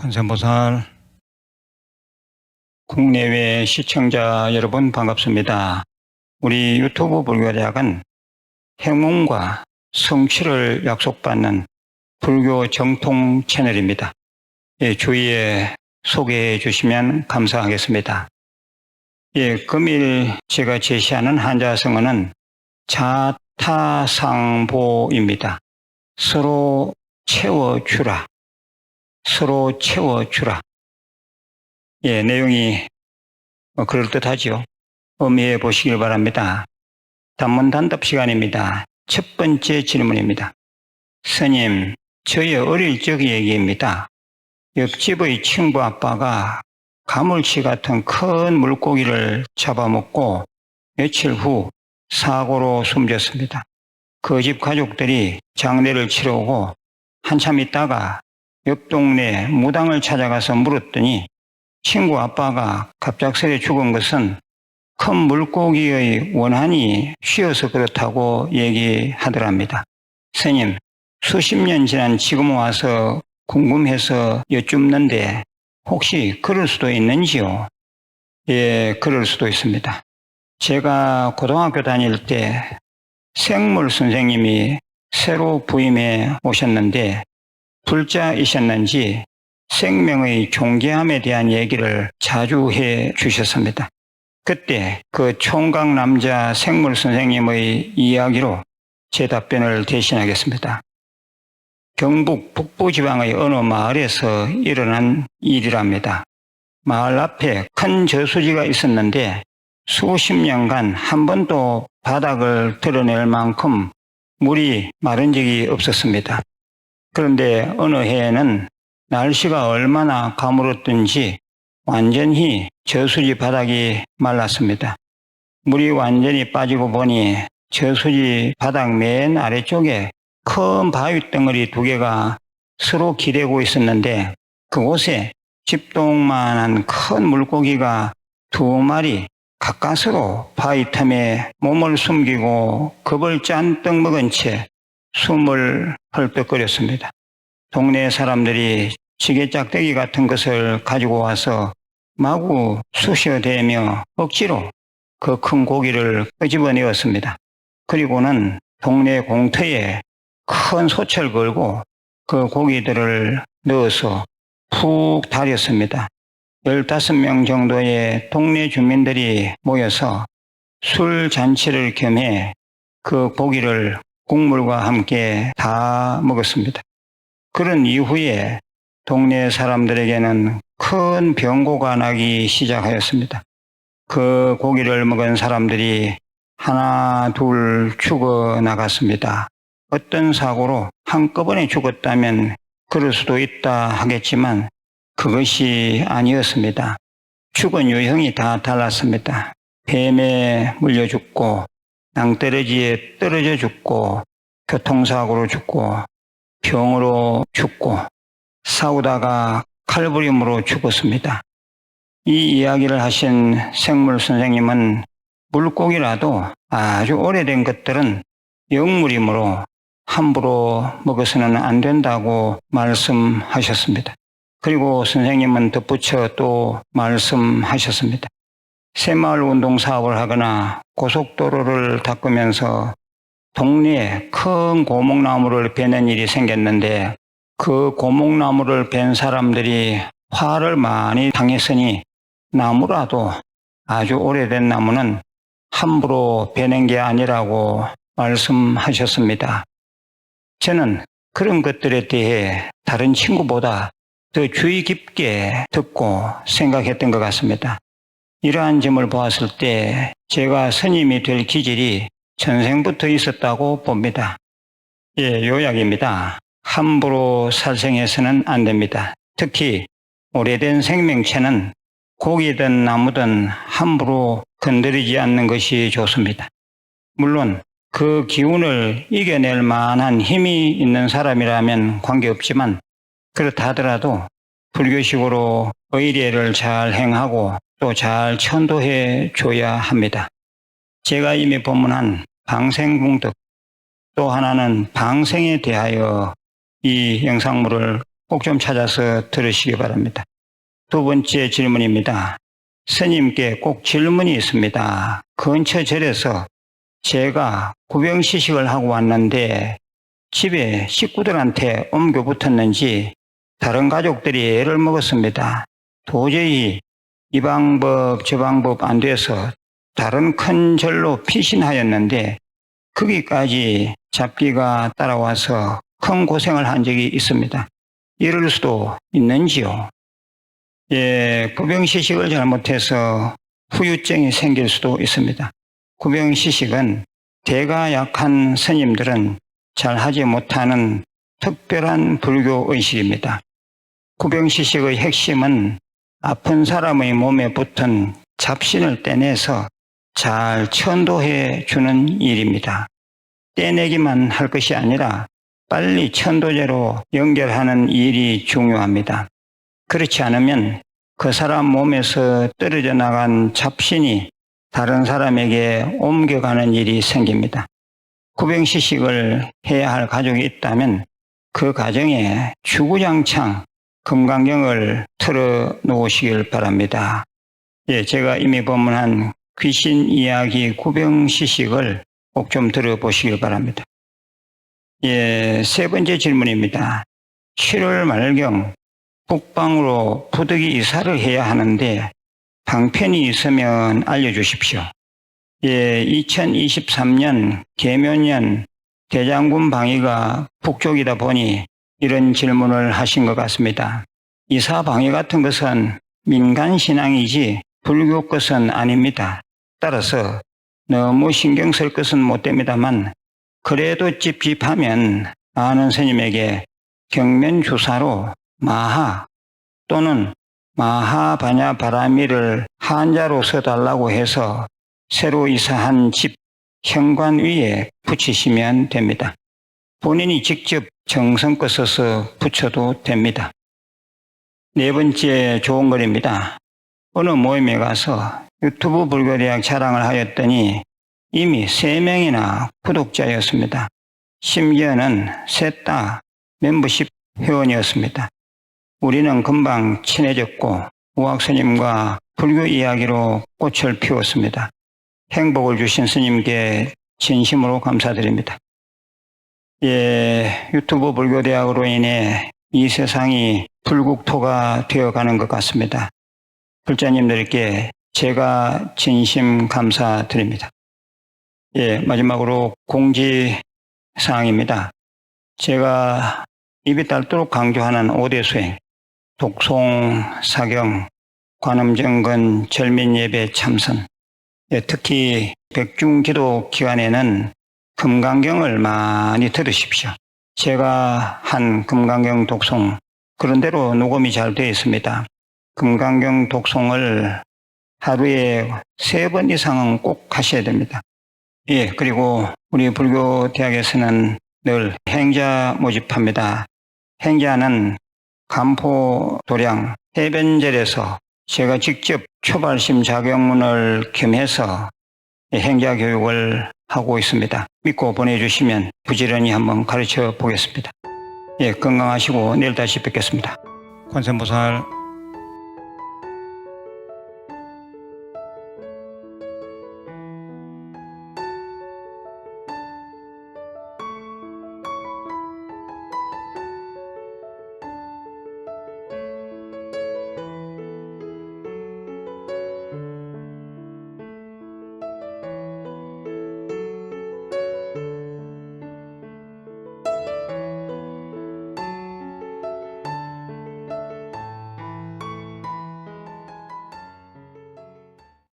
관세음보살 국내외 시청자 여러분 반갑습니다. 우리 유튜브 불교대학은 행운과 성취를 약속받는 불교 정통 채널입니다. 예, 주위에 소개해 주시면 감사하겠습니다. 예, 금일 제가 제시하는 한자성어는 자타상보입니다. 서로 채워주라. 서로 채워주라. 예, 내용이 뭐 그럴듯하지요. 음미해 보시길 바랍니다. 단문 단답 시간입니다. 첫 번째 질문입니다. 스님, 저의 어릴 적 얘기입니다. 옆집의 친구 아빠가 가물치 같은 큰 물고기를 잡아먹고 며칠 후 사고로 숨졌습니다. 그 집 가족들이 장례를 치러오고 한참 있다가 옆 동네 무당을 찾아가서 물었더니 친구 아빠가 갑작스레 죽은 것은 큰 물고기의 원한이 쉬어서 그렇다고 얘기하더랍니다. 스님, 수십 년 지난 지금 와서 궁금해서 여쭙는데 혹시 그럴 수도 있는지요? 예, 그럴 수도 있습니다. 제가 고등학교 다닐 때 생물 선생님이 새로 부임해 오셨는데 불자이셨는지 생명의 존귀함에 대한 얘기를 자주 해 주셨습니다. 그때 그 총각 남자 생물 선생님의 이야기로 제 답변을 대신하겠습니다. 경북 북부지방의 어느 마을에서 일어난 일이랍니다. 마을 앞에 큰 저수지가 있었는데 수십 년간 한 번도 바닥을 드러낼 만큼 물이 마른 적이 없었습니다. 그런데 어느 해에는 날씨가 얼마나 가물었든지 완전히 저수지 바닥이 말랐습니다. 물이 완전히 빠지고 보니 저수지 바닥 맨 아래쪽에 큰 바위 덩어리 두 개가 서로 기대고 있었는데 그곳에 집동만한 큰 물고기가 두 마리 가까스로 바위 틈에 몸을 숨기고 겁을 짠뜩 먹은 채 숨을 헐떡거렸습니다. 동네 사람들이 지게 짝대기 같은 것을 가지고 와서 마구 쑤셔대며 억지로 그 큰 고기를 끄집어내었습니다. 그리고는 동네 공터에 큰 소철 걸고 그 고기들을 넣어서 푹 달였습니다. 15명 정도의 동네 주민들이 모여서 술 잔치를 겸해 그 고기를 국물과 함께 다 먹었습니다. 그런 이후에 동네 사람들에게는 큰 병고가 나기 시작하였습니다. 그 고기를 먹은 사람들이 하나, 둘 죽어 나갔습니다. 어떤 사고로 한꺼번에 죽었다면 그럴 수도 있다 하겠지만 그것이 아니었습니다. 죽은 유형이 다 달랐습니다. 뱀에 물려 죽고 낭떠러지에 떨어져 죽고 교통사고로 죽고 병으로 죽고 싸우다가 칼부림으로 죽었습니다. 이 이야기를 하신 생물 선생님은 물고기라도 아주 오래된 것들은 영물이므로 함부로 먹어서는 안 된다고 말씀하셨습니다. 그리고 선생님은 덧붙여 또 말씀하셨습니다. 새마을 운동 사업을 하거나 고속도로를 닦으면서 동네에 큰 고목나무를 베는 일이 생겼는데 그 고목나무를 벤 사람들이 화를 많이 당했으니 나무라도 아주 오래된 나무는 함부로 베는 게 아니라고 말씀하셨습니다. 저는 그런 것들에 대해 다른 친구보다 더 주의 깊게 듣고 생각했던 것 같습니다. 이러한 점을 보았을 때 제가 스님이 될 기질이 전생부터 있었다고 봅니다. 예, 요약입니다. 함부로 살생해서는 안 됩니다. 특히 오래된 생명체는 고기든 나무든 함부로 건드리지 않는 것이 좋습니다. 물론 그 기운을 이겨낼 만한 힘이 있는 사람이라면 관계없지만 그렇다 하더라도 불교식으로 의례를 잘 행하고 또 잘 천도해 줘야 합니다. 제가 이미 법문한 방생궁덕 또 하나는 방생에 대하여 이 영상물을 꼭 좀 찾아서 들으시기 바랍니다. 두 번째 질문입니다. 스님께 꼭 질문이 있습니다. 근처 절에서 제가 구병시식을 하고 왔는데 집에 식구들한테 옮겨 붙었는지 다른 가족들이 애를 먹었습니다. 도저히 이 방법 저 방법 안 돼서 다른 큰 절로 피신하였는데 거기까지 잡기가 따라와서 큰 고생을 한 적이 있습니다. 이럴 수도 있는지요? 예, 구병시식을 잘못해서 후유증이 생길 수도 있습니다. 구병시식은 대가 약한 스님들은 잘 하지 못하는 특별한 불교 의식입니다. 구병시식의 핵심은 아픈 사람의 몸에 붙은 잡신을 떼내서 잘 천도해 주는 일입니다. 떼내기만 할 것이 아니라 빨리 천도제로 연결하는 일이 중요합니다. 그렇지 않으면 그 사람 몸에서 떨어져 나간 잡신이 다른 사람에게 옮겨가는 일이 생깁니다. 구병시식을 해야 할 가족이 있다면 그 가정에 주구장창 금강경을 틀어 놓으시길 바랍니다. 예, 제가 이미 법문한 귀신 이야기 구병시식을 꼭 좀 들어보시길 바랍니다. 예, 세 번째 질문입니다. 7월 말경 북방으로 부득이 이사를 해야 하는데 방편이 있으면 알려주십시오. 예, 2023년 개묘년 대장군 방위가 북쪽이다 보니 이런 질문을 하신 것 같습니다. 이사 방위 같은 것은 민간 신앙이지 불교 것은 아닙니다. 따라서 너무 신경 쓸 것은 못 됩니다만 그래도 찝찝하면 아는 스님에게 경면 주사로 마하 또는 마하바냐 바라미를 한자로 써 달라고 해서 새로 이사한 집 현관 위에 붙이시면 됩니다. 본인이 직접 정성껏 써서 붙여도 됩니다. 네 번째 좋은 글입니다. 어느 모임에 가서 유튜브 불교대학 자랑을 하였더니 이미 세명이나 구독자였습니다. 심지어는 셋 다 멤버십 회원이었습니다. 우리는 금방 친해졌고 우학 스님과 불교 이야기로 꽃을 피웠습니다. 행복을 주신 스님께 진심으로 감사드립니다. 예, 유튜브 불교대학으로 인해 이 세상이 불국토가 되어가는 것 같습니다. 불자님들께 제가 진심 감사드립니다. 예, 마지막으로 공지사항입니다. 제가 입이 닳도록 강조하는 5대 수행, 독송, 사경, 관음정근, 절민예배 참선, 예, 특히 백중기도 기간에는 금강경을 많이 들으십시오. 제가 한 금강경 독송, 그런대로 녹음이 잘 되어 있습니다. 금강경 독송을 하루에 세 번 이상은 꼭 하셔야 됩니다. 예, 그리고 우리 불교 대학에서는 늘 행자 모집합니다. 행자는 간포 도량 해변절에서 제가 직접 초발심 자격문을 겸해서 행자 교육을 하고 있습니다. 믿고 보내주시면 부지런히 한번 가르쳐 보겠습니다. 예, 건강하시고 내일 다시 뵙겠습니다. 관세음보살